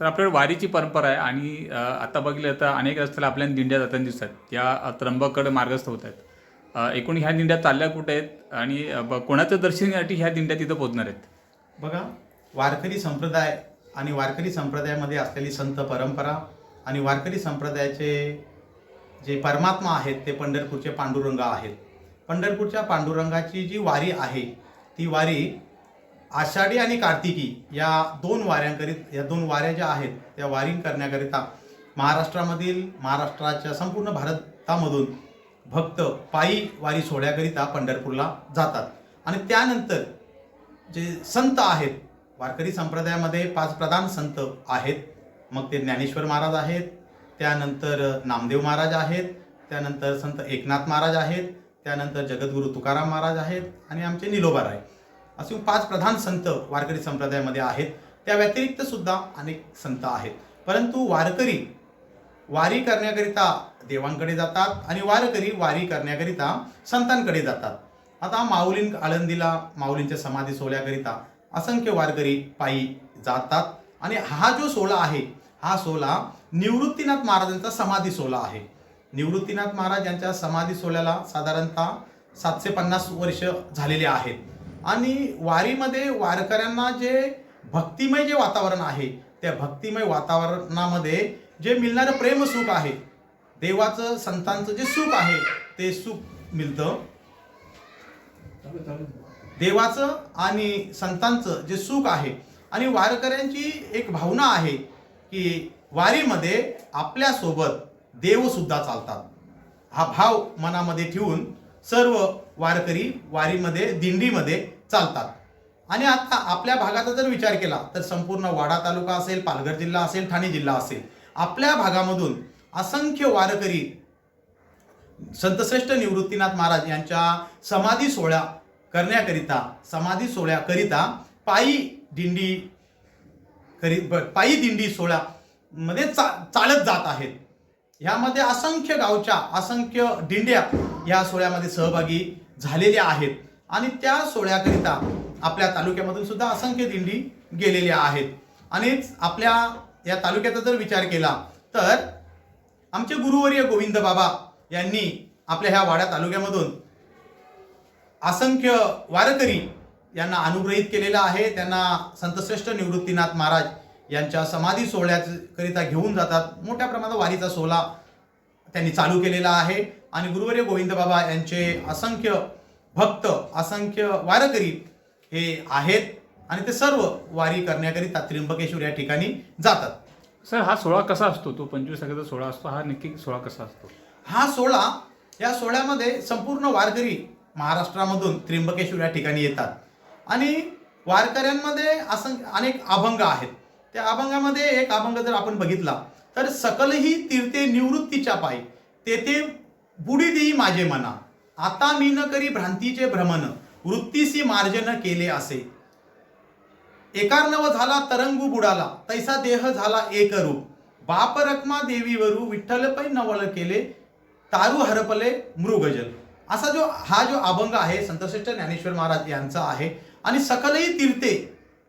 Sir आपल्याकडे वारीची परंपरा आहे आणि आता बघितलं तर अनेक रस्त्याला आपल्याला दिंड्या जाताना दिसतात. या त्र्यंबकड मार्गस्थ होत आहेत. एकूण ह्या दिंड्या चालल्या कुठे आहेत आणि ब- कोणाचं दर्शन ह्या दिंड्या तिथं पोहोचणार आहेत? बघा वारकरी संप्रदाय आणि वारकरी संप्रदायामध्ये असलेली संत परंपरा आणि वारकरी संप्रदायाचे जे परमात्मा आहेत ते पंढरपूरचे पांडुरंग आहेत. पंढरपूरच्या पांडुरंगाची जी वारी आहे ती वारी आषाढी आणि कार्तिकी या दोन वाऱ्यांकरित या दोन वाऱ्या ज्या आहेत त्या वारी करण्याकरिता महाराष्ट्रामधील महाराष्ट्राच्या संपूर्ण भारतामधून भक्त पायी वारी सोहळ्याकरिता पंढरपूरला जातात. आणि त्यानंतर जे संत आहेत वारकरी संप्रदायामध्ये पाच प्रधान संत आहेत. मग ते ज्ञानेश्वर महाराज आहेत त्यानंतर नामदेव महाराज आहेत त्यानंतर संत एकनाथ महाराज आहेत त्यानंतर जगद्गुरू तुकाराम महाराज आहेत आणि आमचे निलोबार आहे असे पाच प्रधान संत वारकरी संप्रदायामध्ये आहेत. त्या व्यतिरिक्त सुद्धा अनेक संत आहेत. परंतु वारकरी वारी करण्याकरिता देवांकडे जातात आणि वारकरी वारी करण्याकरिता संतांकडे जातात. आता माऊलीं आळंदीला माऊलींच्या समाधी सोहळ्याकरिता असंख्य वारकरी पायी जातात आणि हा जो सोहळा आहे हा सोहळा निवृत्तीनाथ महाराजांचा समाधी सोहळा आहे. निवृत्तीनाथ महाराज यांच्या समाधी सोहळ्याला साधारणतः सातशे पन्नास वर्ष झालेले आहेत. आणि वारीमध्ये वारकऱ्यांना जे भक्तिमय जे वातावरण आहे त्या भक्तिमय वातावरणामध्ये जे मिळणारं प्रेमसुख आहे देवाचं संतांचं जे सुख आहे ते सुख मिळतं. देवाचं आणि संतांचं जे सुख आहे आणि वारकऱ्यांची एक भावना आहे की वारीमध्ये आपल्यासोबत देवसुद्धा चालतात. हा भाव मनामध्ये ठेवून सर्व वारकरी वारीमध्ये दिंडीमध्ये चालतात. आणि आता आपल्या भागाचा जर विचार केला तर संपूर्ण वाडा तालुका असेल पालघर जिल्हा असेल ठाणे जिल्हा असेल आपल्या भागामधून असंख्य वारकरी संतश्रेष्ठ निवृत्तीनाथ महाराज यांच्या समाधी सोहळ्या करण्याकरिता समाधी सोहळ्याकरिता पायी दिंडी करी पायी दिंडी सोहळ्यामध्ये चा चालत जात आहेत. ह्यामध्ये असंख्य गावच्या असंख्य दिंड्या या सोहळ्यामध्ये सहभागी झालेल्या आहेत. आणि त्या सोहळ्याकरिता आपल्या तालुक्यामधून सुद्धा असंख्य दिंडी गेलेल्या आहेत. आणि आपल्या या तालुक्याचा जर विचार केला तर आमचे गुरुवर्य गोविंद बाबा यांनी आपल्या ह्या वाड्या तालुक्यामधून असंख्य वारकरी यांना अनुग्रहित केलेलं आहे. त्यांना संतश्रेष्ठ निवृत्तीनाथ महाराज यांच्या समाधी सोहळ्याकरिता घेऊन जातात. मोठ्या प्रमाणात वारीचा सोहळा त्यांनी चालू केलेला आहे. आणि गुरुवर्य गोविंद बाबा यांचे असंख्य भक्त असंख्य वारकरी हे आहेत. आणि ते सर्व वारी करण्याकरिता त्र्यंबकेश्वर या ठिकाणी जातात. सर हा सोहळा कसा असतो? तो पंचवीस तारखेचा सोहळा असतो? हा नक्की सोहळा कसा असतो? हा सोहळा या सोहळ्यामध्ये संपूर्ण वारकरी महाराष्ट्रामधून त्र्यंबकेश्वर या ठिकाणी येतात. आणि वारकऱ्यांमध्ये असं अनेक अभंग आहेत. त्या अभंगामध्ये एक अभंग जर आपण बघितला तर सकलही तीर्थे निवृत्तीच्या पायी तेथे बुडी देई माझे मना. आता मी न करी भ्रांतीचे भ्रमण वृत्तीसी मार्जन केले असे. एकारनव झाला तरंगू बुडाला तैसा देह झाला एक रूप. बाप रक्मा देवीवरू विठ्ठल पै नवल केले तारू हरपले मृगजल. असा जो हा जो अभंग आहे संतश्रेष्ठ ज्ञानेश्वर महाराज यांचा आहे आणि सकलही तीर्थे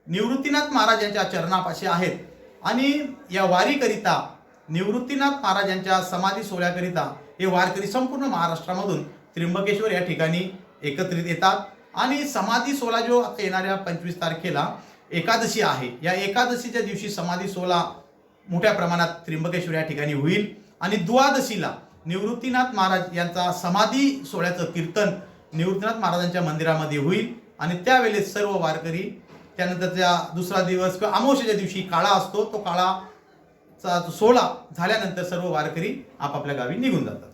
निवृत्तीनाथ महाराजांच्या चरणापाशी आहेत. आणि या वारीकरिता निवृत्तीनाथ महाराजांच्या समाधी सोहळ्याकरिता हे वारकरी संपूर्ण महाराष्ट्रामधून त्र्यंबकेश्वर या ठिकाणी एकत्रित येतात. आणि समाधी सोहळा जो आता येणाऱ्या पंचवीस तारखेला एकादशी आहे. या एकादशीच्या दिवशी समाधी सोहळा मोठ्या प्रमाणात त्र्यंबकेश्वर या ठिकाणी होईल. आणि द्वादशीला निवृत्तीनाथ महाराज यांचा समाधी सोहळ्याचं कीर्तन निवृत्तीनाथ महाराजांच्या मंदिरामध्ये होईल. आणि त्यावेळेस सर्व वारकरी त्यानंतर त्या दुसरा दिवस किंवा अमावस्येच्या दिवशी काळा असतो तो काळाचा सोहळा झाल्यानंतर सर्व वारकरी आपापल्या गावी निघून जातात.